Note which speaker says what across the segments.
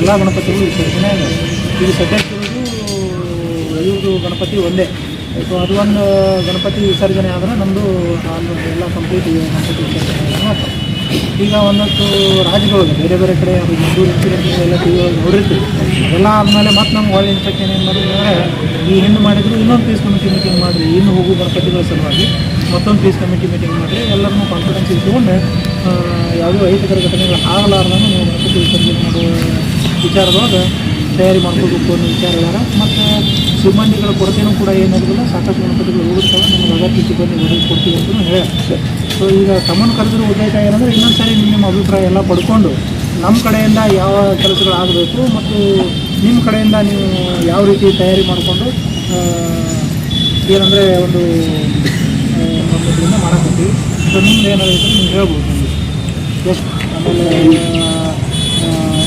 Speaker 1: ಎಲ್ಲ ಗಣಪತಿಗಳು ವಿಸರ್ಜನೆ ಇದು ಇರೋದು ಇವ್ರದ್ದು ಗಣಪತಿ ಒಂದೇ. ಸೊ ಅದು ಒಂದು ಗಣಪತಿ ವಿಸರ್ಜನೆ ಆದರೆ ನಮ್ಮದು ಎಲ್ಲ ಕಂಪ್ಲೀಟ್ ಗಣಪತಿ ವಿಸರ್ಜನೆ ಮಾಡ್ತಾರೆ ಈಗ ಒಂದಷ್ಟು ರಾಜ್ಯಗಳಿಗೆ ಬೇರೆ ಬೇರೆ ಕಡೆ ಅದು ಹಿಂದೂ ಇನ್ಸಿಡೆಂಟ್ ಎಲ್ಲ ಟಿ ವಿ ನೋಡಿರ್ತೀವಿ. ಎಲ್ಲ ಆದಮೇಲೆ ಮತ್ತೆ ನಮ್ಗೆ ಒಳ್ಳೆ ಇನ್ಸ್ಟ್ರಕ್ಷನ್ ಏನು ಮಾಡಿದ್ರು ಅಂದರೆ ಈ ಹಿಂದೆ ಮಾಡಿದ್ರು, ಇನ್ನೊಂದು ಪೀಸ್ ಕಮಿಟಿ ಮೀಟಿಂಗ್ ಮಾಡಿರಿ ಇನ್ನು ಹೋಗು ಗಣಪತಿಗಳ ಸಲುವಾಗಿ ಮತ್ತೊಂದು ಪೀಸ್ ಕಮಿಟಿ ಮೀಟಿಂಗ್ ಮಾಡಿರಿ ಎಲ್ಲರನ್ನೂ ಕಾನ್ಫಿಡೆನ್ಸ್ ಇಟ್ಕೊಂಡು ಯಾವುದೋ ಅಹಿತಕರ ಘಟನೆಗಳು ಆಗಲಾರ್ದಂಗೆ ನೀವು ಗಣಪತಿ ವಿಸರ್ಜನೆ ಮಾಡುವ ವಿಚಾರದೊಳಗೆ ತಯಾರಿ ಮಾಡ್ಕೋಬೇಕು ಅನ್ನೋ ವಿಚಾರ ಹೇಳ್ಯಾರ ಮತ್ತು ಸಿಬ್ಬಂದಿಗಳ ಕೊರತೆಯೂ ಕೂಡ ಏನಿರೋದಿಲ್ಲ ಸಾಕಷ್ಟು ಗಣಪತಿಗಳು ಹೋಗುತ್ತಲ್ಲ ನಿಮ್ಗೆ ಅಗತ್ಯ ಸಿಬ್ಬಂದಿ ಒದಗಿ ಕೊಡ್ತೀವಿ ಅಂತಲೂ ಹೇಳ್ಯಾರ. ಸೊ ಈಗ ತಮ್ಮನ್ನು ಕರೆದಿರೋ ಉದ್ದೇಶ ಏನಂದರೆ ಇನ್ನೊಂದು ಸಾರಿ ನಿಮ್ಮ ಅಭಿಪ್ರಾಯ ಎಲ್ಲ ಪಡ್ಕೊಂಡು ನಮ್ಮ ಕಡೆಯಿಂದ ಯಾವ ಕೆಲಸಗಳು ಆಗಬೇಕು ಮತ್ತು ನಿಮ್ಮ ಕಡೆಯಿಂದ ನೀವು ಯಾವ ರೀತಿ ತಯಾರಿ ಮಾಡಿಕೊಂಡು ಏನಂದರೆ ಒಂದು ಮಾಡಕತ್ತೀವಿ ಸೊ ಏನಾಗುತ್ತೆ ಇದ್ರೆ ನೀವು ಹೇಳ್ಬೋದು ನಮಗೆ. ಎಷ್ಟು ಆಮೇಲೆ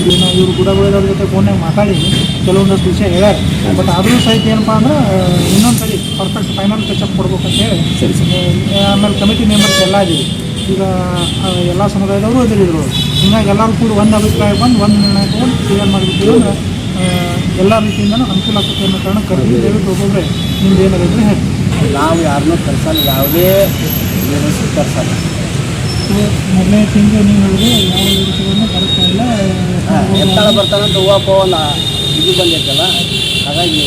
Speaker 1: ಏನು ಇವರು ಗುಡಗಳವ್ರ ಜೊತೆ ಫೋನ್ಯಾಗ ಮಾತಾಡೀನಿ ಕೆಲವೊಂದಷ್ಟು ವಿಷಯ ಹೇಳ್ಯಾರ. ಬಟ್ ಆದರೂ ಸಹಿತ ಏನಪ್ಪ ಅಂದ್ರೆ ಇನ್ನೊಂದು ಸರಿ ಪರ್ಫೆಕ್ಟ್ ಫೈನಲ್ ಟಚಪ್ ಅಂತ ಹೇಳಿ ಆ, ಆಮೇಲೆ ಕಮಿಟಿ ಮೆಂಬರ್ಸ್ ಎಲ್ಲ ಇದೀವಿ ಈಗ ಎಲ್ಲ ಸಮುದಾಯದವರು ಅದಿರಿದ್ರು ಹಿಂಗಾಗಿ ಎಲ್ಲರೂ ಕೂಡ ಒಂದು ಅಭಿಪ್ರಾಯ ಬಂದು ಒಂದು ನಿರ್ಣಯ ತೊಗೊಂಡು ಕ್ಲಿಯರ್ ಮಾಡಿಬಿಟ್ಟಿದ್ರು ಅಂದ್ರೆ ಎಲ್ಲ ರೀತಿಯಿಂದನೂ ಅನುಕೂಲ ಆಗ್ತದೆ ಅನ್ನೋ ಕಾರಣ ಕರೆದು ದಯವಿಟ್ಟು ಹೋಗೋದ್ರೆ ನಿಮ್ದು ಏನಾಗಿದ್ರೆ ಹೇಳಿ.
Speaker 2: ನಾವು ಯಾರನ್ನೂ ಕರ್ಸಲ್ಲ ಯಾವುದೇ ಕರ್ಸಲ್ಲ
Speaker 1: ಮೊದಲನೇ ತಿಂಗಳು ನೀವು ಹೇಳಿದ್ರೆ ಯಾವ ವಿಷಯವನ್ನು ಬರ್ತಾ ಇಲ್ಲ.
Speaker 2: ಎತ್ತಾಳ ಬರ್ತಾನಂತ ಹೂವು ಪೋವಲ್ಲ ಇದು ಬಂದೈತಲ್ಲ, ಹಾಗಾಗಿ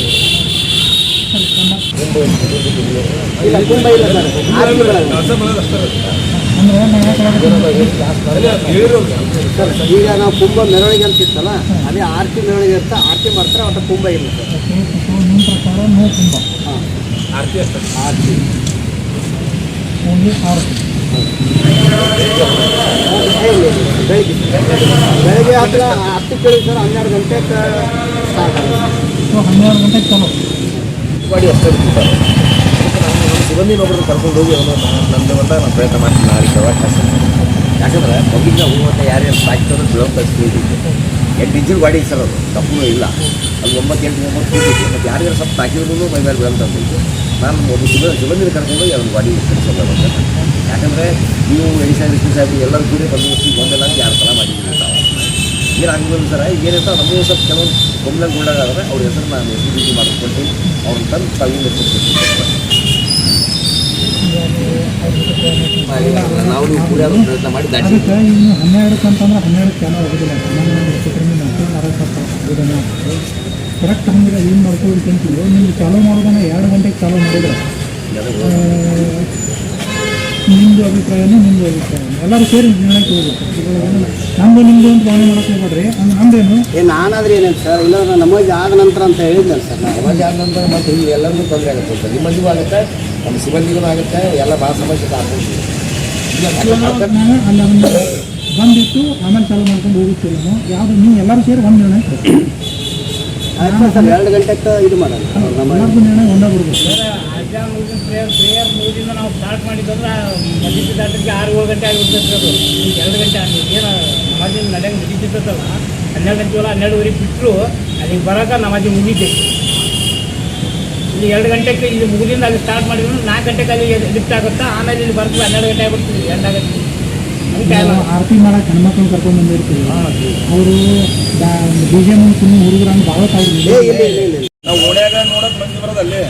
Speaker 2: ಸರ್. ಈಗ ನಾವು ಕುಂಭ ಮೆರವಣಿಗೆ ಅಂತ ಇತ್ತಲ್ಲ ಅದೇ ಆರತಿ ಮೆರವಣಿಗೆ ಅಂತ ಆರತಿ ಮಾಡ್ತಾರೆ, ಅವತ್ತ ಕುಂಭ ಇಲ್ಲ
Speaker 1: ಆರ್ತಿ
Speaker 2: ಹಾಂ
Speaker 3: ಆರತಿ
Speaker 2: ಆರತಿ ಬೆಳಿಗ್ಗೆ ಬೆಳಿಗ್ಗೆ ಹತ್ತಿರ ಹತ್ತು ಕೇಳಿ ಸರ್ ಹನ್ನೆರಡು ಗಂಟೆಗೆ ಸ್ಟಾರ್ಟ್ ಆಗುತ್ತೆ.
Speaker 1: ಹನ್ನೆರಡು ಗಂಟೆಗೆ ಚಲೋ.
Speaker 3: ಮಾಡಿ ಅಷ್ಟೇ ಸರ್. ಸಿಬ್ಬಂದಿ ಸಿಬ್ಬಂದಿನ ಒಬ್ಬರನ್ನ ಕರ್ಕೊಂಡು ಹೋಗಿ ಅವನು ನನ್ನ ಅಂತ ನಾನು ಪ್ರಯತ್ನ ಮಾಡ್ತೀನಿ ನಾಳೆ ಅವಕಾಶ ಯಾಕಂದ್ರೆ ಮಗಿನ ಹೋಗುವಂಥ ಯಾರ್ಯಾರು ಸಾಕ್ತಾರೆ ಸ್ಟೇಜ್ ಇದೆ. ಎಂಟು ಇಂಚಿನ ಗಾಡಿ ಸರ್ ಅದು. ತಪ್ಪು ಇಲ್ಲ. ಅದು ಒಂಬತ್ತು ಎಂಟು ಒಂಬತ್ತು ಮತ್ತು ಯಾರ್ಯಾರು ಸ್ವಲ್ಪ ತಾಕಿದ್ರು ಮೈ ಮೇಲೆ ಇದೆ ನಾನು ಒಂದು ಸಿಬ್ಬ ಸಿಬ್ಬಂದಿನ ಕರ್ಕೊಂಡು ಎರಡು ಗಾಡಿ ಕಳಿಸೋದು ಯಾಕಂದರೆ ನೀವು ಎಡಿ ಸಾಹೇಬ್ ವಿಷ್ಣು ಸಾಹೇಬ್ ಎಲ್ಲರೂ ಕೂಡ ಬಂದು ಒಂದೆಲ್ಲ ಅಂತ ಯಾರು ಸಲ ಮಾಡಿದ್ದೀವಿ ನಾವು ಏನಾಗಿಲ್ಲ ಸರ್? ಏನಿರ್ತಾವ ನಮಗೂ ಸ್ವಲ್ಪ ಕೆಲವೊಂದು ಗೊಂದಲಗೊಂಡಾಗಾದ್ರೆ ಅವ್ರ ಹೆಸರು ನಾನು ಹೆಸರು ರೀತಿ ಮಾಡಿಕೊಂಡು ಅವ್ರನ್ನ ತಂದು ತಾವಿಂದ ನಾವು ಕೂಡ ಪ್ರಯತ್ನ ಮಾಡಿ
Speaker 1: ಹನ್ನೆರಡಕ್ಕಂತಂದ್ರೆ ಹನ್ನೆರಡು ಅಂತಂದ್ರೆ ಹನ್ನೆರಡಕ್ಕೆ ಚಾಲೋ ಆಗೋದಿಲ್ಲ ಕರೆಕ್ಟ್ ಹಂಗೆ ಏನು ಮಾಡ್ಕೊಳ್ಬೇಕಂತೀವಿ ನಿಮ್ಗೆ ಚಾಲೂ ಮಾಡೋದನ್ನ ಎರಡು ಗಂಟೆಗೆ ಚಾಲೂ ಮಾಡಿದ್ರೆ ನಿಮ್ಮದು ಅಭಿಪ್ರಾಯನೇ ನಿಮ್ಮದು ಅಭಿಪ್ರಾಯ ಎಲ್ಲರೂ ಸೇರಿ ನಿರ್ಣಯ ತಗೋಬೇಕು ನಮ್ಮದು ನಿಮ್ಮದು ಅಂತ ಭಾವನೆ ಮಾಡಕ್ಕೆ ಹೋಗ್ಬೇಡ್ರಿ. ಹಂಗೆ ನಮ್ದೇನು?
Speaker 2: ಏ ನಾನಾದ್ರೆ ಏನೇನು ಸರ್? ಇಲ್ಲ ನಮಗೆ ಆದ ನಂತರ ಅಂತ ಹೇಳಿದ್ನಲ್ಲ ಸರ್ ನಾವು.
Speaker 3: ಸಮಾಜ ಆದ ನಂತರ ಮತ್ತೆ ಇಲ್ಲಿ ಎಲ್ಲರಿಗೂ ತೊಂದರೆ ಆಗುತ್ತೆ ಸರ್. ನಿಮ್ಮಲ್ಲಿಗೂ ಆಗುತ್ತೆ ನಮ್ಮ ಸಿಬ್ಬಂದಿಗೂ ಆಗುತ್ತೆ ಎಲ್ಲ ಭಾಳ ಸಮಸ್ಯೆ ಆಗ್ಬೋದು
Speaker 1: ನಾನು ಅಲ್ಲಿ ಅದನ್ನ ಬಂದಿತ್ತು ಆಮೇಲೆ ಚಾಲೂ ಮಾಡ್ಕೊಂಡು ಹೋಗುತ್ತಿಲ್ಲ ಯಾವುದು ನೀವು ಎಲ್ಲರೂ ಸೇರಿ ಒಂದು ನಿರ್ಣಯ.
Speaker 2: ಆಯ್ತು ಸರ್ ಎರಡು ಗಂಟೆಗೆ ಇದು ಮಾಡೋಣ
Speaker 4: ಪ್ರೇಯರ್ ಮುಗಿದಿಂದ ನಾವು ಸ್ಟಾರ್ಟ್ ಮಾಡಿದ್ರೆ ಮಧ್ಯ ದಾಟಕ್ಕೆ ಆರು ಏಳು ಗಂಟೆ ಆಗಿಬಿಡ್ತೈತೆ ಅದು. ಈಗ ಎರಡು ಗಂಟೆ ಆಗಿ ಏನು ನಮಾಜಿನ ನಡೆಯಂಗೆ ಹನ್ನೆರಡು ಗಂಟೆ ಹನ್ನೆರಡುವರೆಗೆ ಬಿಟ್ಟರು ಅಲ್ಲಿಗೆ ಬರೋಕೆ ನಮಾಜಿ ಮುಗಿತೈತಿ. ಇಲ್ಲಿ ಎರಡು ಗಂಟೆಗೆ ಇಲ್ಲಿ ಮುಗಿದಿಂದ ಅಲ್ಲಿ ಸ್ಟಾರ್ಟ್ ಮಾಡಿದ್ರು ನಾಲ್ಕು ಗಂಟೆಗೆ ಅಲ್ಲಿ ಲಿಫ್ಟ್ ಆಗುತ್ತಾ ಆಮೇಲೆ ಇಲ್ಲಿ ಬರ್ತದೆ ಹನ್ನೆರಡು ಗಂಟೆ ಆಗ್ಬಿಡ್ತೀವಿ ಟೈಮ್
Speaker 1: ನಾವು ಆರತಿ ಮಾಡಕ್ಕೆ ಹೆಣ್ಮಕ್ಳು ಕರ್ಕೊಂಡು ಬಂದಿರ್ತೀವಿ. ಅವರು ಬೀಜ ಜೆ ಎಂ ಹಂಗೆ ಭಾಳ ತಾವು.
Speaker 5: ನಾವು ಓಣ್ಯಾಗ ನೋಡಕ್ ಮಂದಿ ಬರೋದಲ್ಲಿ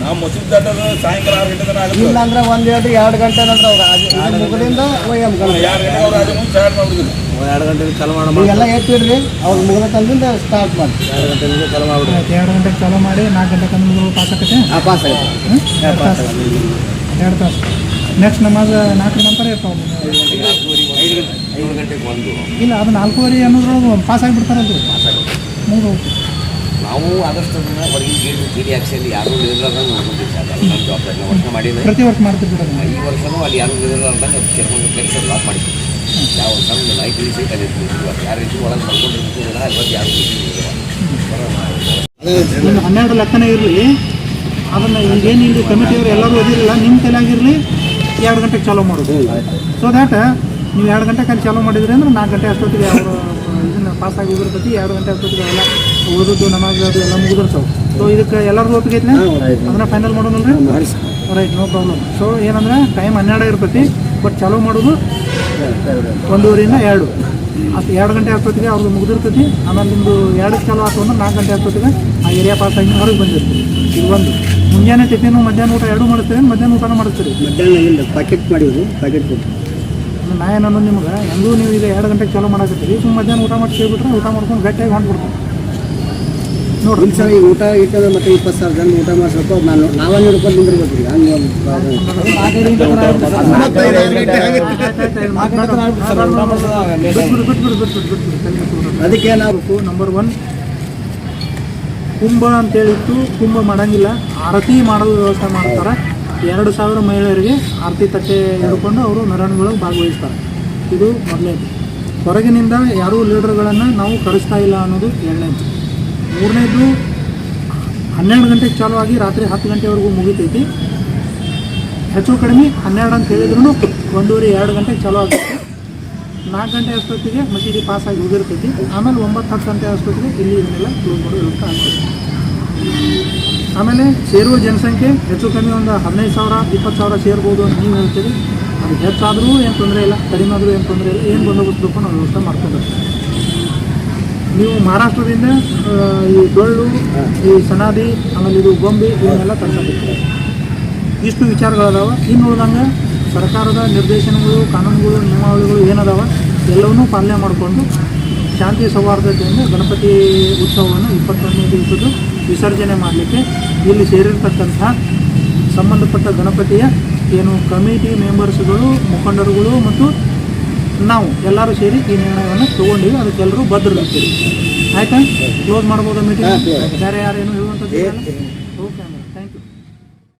Speaker 5: ನಾವು ಮಸೂದ್ ದಾಟೋದು ಸಾಯಂಕಾಲ ಆರು ಗಂಟೆ ತನಕ
Speaker 2: ಇಲ್ಲ ಅಂದ್ರೆ ಒಂದು ಎರಡು ಎರಡು ಗಂಟೆ ನಂತರ ಅದು ಮುಗಿದಿಂದ ಒಯ್ಯಮ್ ಗಂಟೆ
Speaker 5: ಯಾರು ಗಂಟೆ ಅವ್ರು ರಾಜ ಮುಂದೆ ಸ್ಟಾರ್ಟ್ ಮಾಡ್ಬಿಡುದು
Speaker 2: ಎರಡು ಗಂಟೆಗೆ ಚಾಲು ಮಾಡೋ. ಎಲ್ಲ ಎತ್ತಿಡ್ರಿ. ಅವ್ರು ಮುಗಿದ ತಂದಿಂದ ಸ್ಟಾರ್ಟ್ ಮಾಡಿ. ಎರಡು ಗಂಟೆಗೆ ಚಾಲು ಮಾಡ್ಬಿಡ್ರಿ
Speaker 1: ಎರಡು ಗಂಟೆಗೆ ಚಾಲೂ ಮಾಡಿ ನಾಲ್ಕು ಗಂಟೆ ಕಂದು ಪಾಸ್
Speaker 2: ಆಗುತ್ತೆ? ಪಾಸ್ ಆಗುತ್ತೆ
Speaker 1: ಎರಡು ತಾಸು. ಎರಡು ತಾಸು. ನೆಕ್ಸ್ಟ್ ನಮಾಜ್ ನಾಲ್ಕು ನಂತರ ಇರ್ತಾವೆ
Speaker 3: ಐದು ಗಂಟೆ ಐದು ಗಂಟೆಗೆ ಒಂದು
Speaker 1: ಇಲ್ಲ ಅದು ನಾಲ್ಕೂವರೆ ಅನ್ನೋದ್ರೊಳಗೆ ಪಾಸ್ ಆಗಿಬಿಡ್ತಾರಲ್ರಿ ಮೂರು
Speaker 3: ನಾವು ಆದಷ್ಟು ಅದನ್ನ ಹೊರಗಿನ ಗೇಟ್ ಕಿಡಿ ಆಕ್ಷಲ್ಲಿ ಯಾರೂ ಇರಲಾರ್ದಂಗೆ ನೋಡ್ಕೊಂತೀವಿ ಸರ್. ಅದು ನಮ್ಮ ಜವಾಬ್ದಾರಿ. ನಾವು ವರ್ಷ
Speaker 1: ಪ್ರತಿ ವರ್ಷ ಮಾಡ್ತಿರ್ತಾರೆ
Speaker 3: ಈ ವರ್ಷನೂ ಅಲ್ಲಿ ಯಾರು ಕೆಲಸ ಲಾಕ್ ಮಾಡಿದ್ವಿ ಯಾವ ಸಣ್ಣ ಲೈಟ್ ಇಳಿಸಿ ರೀತಿ ಒಳಗೆ ಬರ್ಕೊಂಡಿರ್ತೀವಿ ಇವತ್ತು ಯಾರು
Speaker 1: ಹನ್ನೆರಡು ಲೆಕ್ಕನೇ ಇರಲಿ. ಅದನ್ನು ಈಗೇನು ಇಲ್ಲಿ ಕಮಿಟಿಯವರು ಎಲ್ಲರೂ ಓದಿರಲಿಲ್ಲ ನಿಮ್ಮ ತಲೆಯಾಗಿರಲಿ ಎರಡು ಗಂಟೆಗೆ ಚಾಲೂ ಮಾಡೋದು. ಸೊ ದ್ಯಾಟ್ ನೀವು ಎರಡು ಗಂಟೆಗೆ ಅಲ್ಲಿ ಚಾಲೂ ಮಾಡಿದ್ರಿ ಅಂದ್ರೆ ನಾಲ್ಕು ಗಂಟೆ ಅಷ್ಟೊತ್ತಿಗೆ ಅವರು ಇದನ್ನು ಪಾಸ್ ಆಗಿ ಹೋಗಿರ್ತೈತಿ ಎರಡು ಗಂಟೆ ಅಷ್ಟೊತ್ತಿಗೆ ಎಲ್ಲ ಓದೋದು ನಮಾಜ್ ಅದು ಎಲ್ಲ ಮುಗಿದಿರ್ತಾವೆ ಸೊ ಇದಕ್ಕೆ ಎಲ್ಲರಿಗೂ ಒಪ್ಪಿಗೆ ಐತ್ಲೆ? ಅದನ್ನ ಫೈನಲ್ ಮಾಡೋದಲ್ರಿ? ರೈಟ್ ನೋ ಪ್ರಾಬ್ಲಮ್ ಸೊ ಏನಂದ್ರೆ ಟೈಮ್ ಹನ್ನೆರಡು ಇರ್ತೈತಿ ಬಟ್ ಚಾಲೋ ಮಾಡೋದು ಒಂದೂವರಿಂದ ಎರಡು. ಅಷ್ಟು ಎರಡು ಗಂಟೆ ಅಷ್ಟೊತ್ತಿಗೆ ಅವ್ರದ್ದು ಮುಗಿದಿರ್ತೈತಿ ಆಮೇಲೆ ನಿಮ್ಮದು ಎರಡಕ್ಕೆ ಚಾಲೋ ಆಯ್ತು ಅಂದ್ರೆ ನಾಲ್ಕು ಗಂಟೆ ಅಷ್ಟೊತ್ತಿಗೆ ಆ ಏರಿಯಾ ಪಾಸ್ ಆಗಿ ಹೊರಗೆ ಬಂದಿರ್ತೀವಿ ಇದು ಒಂದು. ಮುಂಜಾನೆ ಟಿಫಿನು ಮಧ್ಯಾಹ್ನ ಊಟ ಎರಡು ಮಾಡ್ತೀರಿ ಮಧ್ಯಾಹ್ನ ಊಟನೂ ಮಾಡ್ತೀರಿ
Speaker 2: ಮಧ್ಯಾಹ್ನ ಇಲ್ಲ ಪ್ಯಾಕೆಟ್ ಮಾಡಿದ್ರು ಪ್ಯಾಕೆಟ್ ಕೊಟ್ಟು.
Speaker 1: ನಾ ಏನು ಅನ್ನೋದು ನಿಮ್ಗೆ ಹೆಂಗೂ ನೀವು ಈಗ ಎರಡು ಗಂಟೆಗೆ ಚಾಲೂ ಮಾಡಕತ್ತೀರಿ. ಸುಮ್ಮನೆ ಮಧ್ಯಾಹ್ನ ಊಟ ಮಾಡಿ ಕೇಳ್ಬಿಟ್ರೆ ಊಟ ಮಾಡ್ಕೊಂಡು ಗಟ್ಟಿಯಾಗಿ ಹೊಂಟ್ಬಿಡ್ತಾರೆ ನೋಡಿ
Speaker 2: ಇಲ್ಲ ಸರ್ ಈಗ ಊಟ ಇಟ್ಟದ ಮತ್ತೆ ಇಪ್ಪತ್ತು ಸಾವಿರ ಜನ ಊಟ ಮಾಡಿಸ್ಬೇಕು ನಾನು ನಾವೇ ನೋಡ್ಕೊಂಡು ನಿಂದಿರ್ಬೇಕು ಈಗ ಹಂಗೆ. ಅದಕ್ಕೆ ನಾವು
Speaker 1: ನಂಬರ್ ಒನ್ ಕುಂಭ ಅಂತೇಳಿತ್ತು, ಕುಂಭ ಮಾಡಂಗಿಲ್ಲ. ಆರತಿ ಮಾಡಲು ವ್ಯವಸ್ಥೆ ಮಾಡ್ತಾರೆ. ಎರಡು ಸಾವಿರ ಮಹಿಳೆಯರಿಗೆ ಆರತಿ ತಟ್ಟೆ ಹಿಡ್ಕೊಂಡು ಅವರು ಮೆರವಣಿಗೆಗಳು ಭಾಗವಹಿಸ್ತಾರೆ. ಇದು ಮೊದಲನೇದು. ಹೊರಗಿನಿಂದ ಯಾರೂ ಲೀಡರ್ಗಳನ್ನು ನಾವು ಕಳಿಸ್ತಾ ಇಲ್ಲ ಅನ್ನೋದು ಎರಡನೇದು. ಮೂರನೇದು, ಹನ್ನೆರಡು ಗಂಟೆಗೆ ಚಾಲು ಆಗಿ ರಾತ್ರಿ ಹತ್ತು ಗಂಟೆವರೆಗೂ ಮುಗಿತೈತಿ. ಹೆಚ್ಚು ಕಡಿಮೆ ಹನ್ನೆರಡು ಅಂತ ಹೇಳಿದ್ರು ಒಂದೂವರೆ ಎರಡು ಗಂಟೆಗೆ ಚಾಲು ಆಗುತ್ತೆ ನಾಲ್ಕು ಗಂಟೆ ಅಷ್ಟೊತ್ತಿಗೆ ಮಸೀದಿ ಪಾಸ್ ಆಗಿ ಹೋಗಿರ್ತೈತಿ ಆಮೇಲೆ ಒಂಬತ್ತು, ಹತ್ತು ಗಂಟೆ ಅಷ್ಟೊತ್ತಿಗೆ ಇಲ್ಲಿ ಇದನ್ನೆಲ್ಲ ಕ್ಲೋಸ್ ಮಾಡೋ ವ್ಯವಸ್ಥೆ ಆಗ್ತದೆ ಆಮೇಲೆ ಸೇರುವ ಜನಸಂಖ್ಯೆ ಹೆಚ್ಚು ಕಮ್ಮಿ ಒಂದು ಹದಿನೈದು ಸಾವಿರ, ಇಪ್ಪತ್ತು ಸಾವಿರ ಸೇರ್ಬೋದು ಅಂತ ನೀವು ಹೇಳ್ತೀರಿ. ಅದು ಹೆಚ್ಚಾದರೂ ಏನು ತೊಂದರೆ ಇಲ್ಲ, ಕಡಿಮೆ ಆದರೂ ಏನು ತೊಂದರೆ ಇಲ್ಲ, ಏನು ಬಂದೋಬಸ್ತ್ ನಾವು ವ್ಯವಸ್ಥೆ ಮಾಡ್ಕೊಬೇಕು ನೀವು ಮಹಾರಾಷ್ಟ್ರದಿಂದ ಈ ಡೊಳ್ಳು, ಈ ಸನಾದಿ, ಆಮೇಲೆ ಇದು ಗೊಂಬೆ ಇವನ್ನೆಲ್ಲ ತರ್ಸಬೇಕು ಇಷ್ಟು ವಿಚಾರಗಳದಾವೆ. ಇನ್ನು ಉಳ್ದಂಗೆ ಸರ್ಕಾರದ ನಿರ್ದೇಶನಗಳು ಕಾನೂನುಗಳು ನಿಯಮಾವಳಿಗಳು ಏನದಾವ ಎಲ್ಲವನ್ನೂ ಪಾಲನೆ ಮಾಡಿಕೊಂಡು ಶಾಂತಿ ಸೌಹಾರ್ದತೆಯಿಂದ ಗಣಪತಿ ಉತ್ಸವವನ್ನು ಇಪ್ಪತ್ತೊಂದನೇ ದಿವಸದ್ದು ವಿಸರ್ಜನೆ ಮಾಡಲಿಕ್ಕೆ ಇಲ್ಲಿ ಸೇರಿರ್ತಕ್ಕಂಥ ಸಂಬಂಧಪಟ್ಟ ಗಣಪತಿಯ ಏನು ಕಮಿಟಿ ಮೆಂಬರ್ಸ್ಗಳು ಮುಖಂಡರುಗಳು ಮತ್ತು ನಾವು ಎಲ್ಲರೂ ಸೇರಿ ಈ ನಿರ್ಣಯವನ್ನು ತಗೊಂಡಿವಿ. ಅದಕ್ಕೆಲ್ಲರೂ ಬದ್ಧರಿರ್ತೀವಿ ಆಯ್ತಾ? ಕ್ಲೋಸ್ ಮಾಡ್ಬೋದಾ ಮೀಟಿಂಗ್ ಬೇರೆ ಯಾರೇನು ಹೇಳುವಂಥದ್ದು?